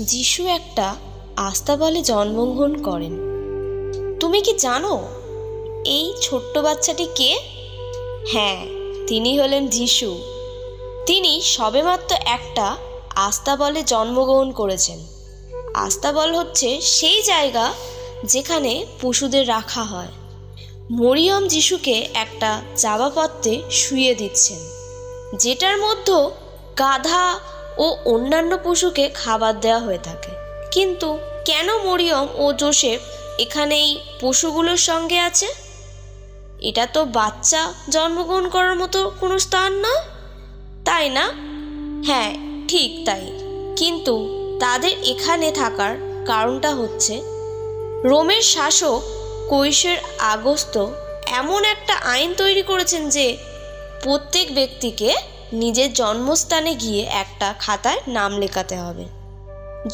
যিশু একটা আস্তাবলে জন্মগ্রহণ করেন। তুমি কি জানো এই ছোট্ট বাচ্চাটি কে? হ্যাঁ তিনি হলেন যিশু। তিনি সবেমাত্র একটা আস্তাবলে জন্মগ্রহণ করেছেন। আস্তাবল হচ্ছে সেই জায়গা যেখানে পশুদের রাখা হয়। মরিয়ম যিশুকে একটা চাবাপত্রে শুয়ে দিচ্ছেন, যেটার মধ্যে গাধা ও অন্যান্য পশুকে খাবার দেওয়া হয়ে থাকে। কিন্তু কেন মরিয়ম ও জোসেফ এখানে এই পশুগুলোর সঙ্গে আছে? এটা তো বাচ্চা জন্মগ্রহণ করার মতো কোনো স্থান না? তাই না? হ্যাঁ ঠিক তাই। কিন্তু তাদের এখানে থাকার কারণটা হচ্ছে, রোমের শাসক কৈশের আগস্ত এমন একটা আইন তৈরি করেছেন যে প্রত্যেক ব্যক্তিকে নিজের জন্মস্থানে গিয়ে একটা খাতায় নাম লেখাতে হবে।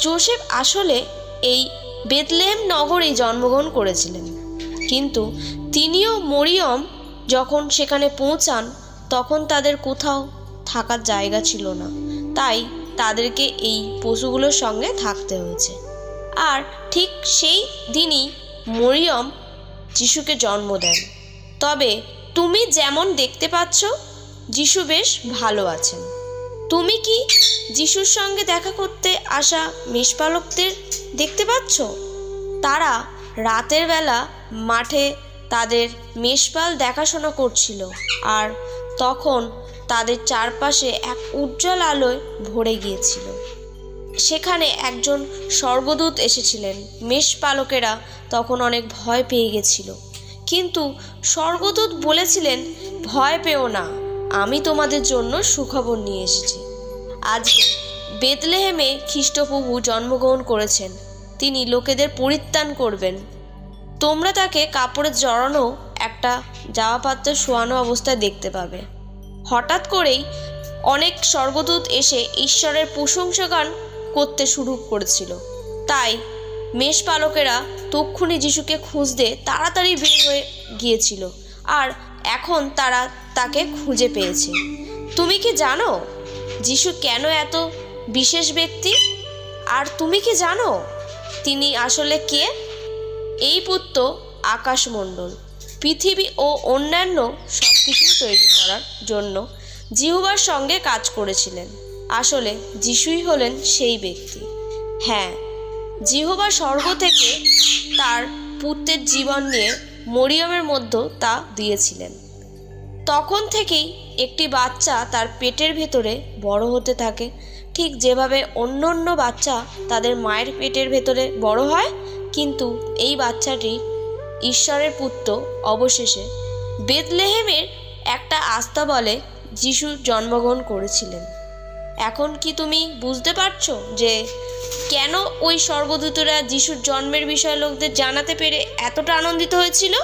জোসেফ আসলে এই বেতলেহেম নগরেই জন্মগ্রহণ করেছিলেন। কিন্তু তিনিও মরিয়ম যখন সেখানে পৌঁছান, তখন তাদের কোথাও থাকার জায়গা ছিল না। তাই তাদেরকে এই পশুগুলোর সঙ্গে থাকতে হয়েছে। আর ঠিক সেই দিনই মরিয়ম যিশুকে জন্ম দেন। তবে তুমি যেমন দেখতে পাচ্ছ যিশু বেশ ভালো আছেন। তুমি কি যিশুর সঙ্গে দেখা করতে আসা মেষপালকদের দেখতে পাচ্ছ? তারা রাতের বেলা মাঠে তাদের মেষপাল দেখাশোনা করছিল আর তখন তাদের চারপাশে এক উজ্জ্বল আলোয় ভরে গিয়েছিল। সেখানে একজন স্বর্গদূত এসেছিলেন। মেষপালকেরা তখন অনেক ভয় পেয়ে গেছিল। কিন্তু স্বর্গদূত বলেছিলেন, ভয় পেও না। আমি তোমাদের জন্য সুখবর নিয়ে এসেছি। আজকে বেতলেহেমে খ্রিস্টপ্রভু জন্মগ্রহণ করেছেন। তিনি লোকেদের পরিত্রাণ করবেন। তোমরা তাকে কাপড়ে জড়ানো একটা জামা পাত্র শোয়ানো অবস্থায় দেখতে পাবে। হঠাৎ করেই অনেক স্বর্গদূত এসে ঈশ্বরের প্রশংসা গান করতে শুরু করেছিল। তাই মেষপালকেরা তক্ষুনি যিশুকে খুঁজতে তাড়াতাড়ি বের হয়ে গিয়েছিল। আর এখন তারা তাকে খুঁজে পেয়েছে। তুমি কি জানো যিশু কেন এত বিশেষ ব্যক্তি? আর তুমি কি জানো তিনি আসলে কে? এই পুত্র আকাশমণ্ডল, পৃথিবী ও অন্যান্য সব কিছু তৈরি করার জন্য জিহুবার সঙ্গে কাজ করেছিলেন। আসলে যিশুই হলেন সেই ব্যক্তি। হ্যাঁ জিহোবা স্বর্গ থেকে তার পুত্রের জীবন নিয়ে মরিয়মের মধ্যে তা দিয়েছিলেন। তখন থেকেই একটি বাচ্চা তার পেটের ভেতরে বড় হতে থাকে। ঠিক যেভাবে অন্য অন্য বাচ্চা তাদের মায়ের পেটের ভেতরে বড় হয়, কিন্তু এই বাচ্চাটি ঈশ্বরের পুত্র অবশেষে বেদলেহেমের একটা আস্থা বলে যিশু জন্মগ্রহণ করেছিলেন। এখন কি তুমি বুঝতে পারছ যে কেন ওই স্বর্গদূতরা যিশুর জন্মের বিষয়ে লোকদের জানাতে পেরে এতটা আনন্দিত হয়েছিল?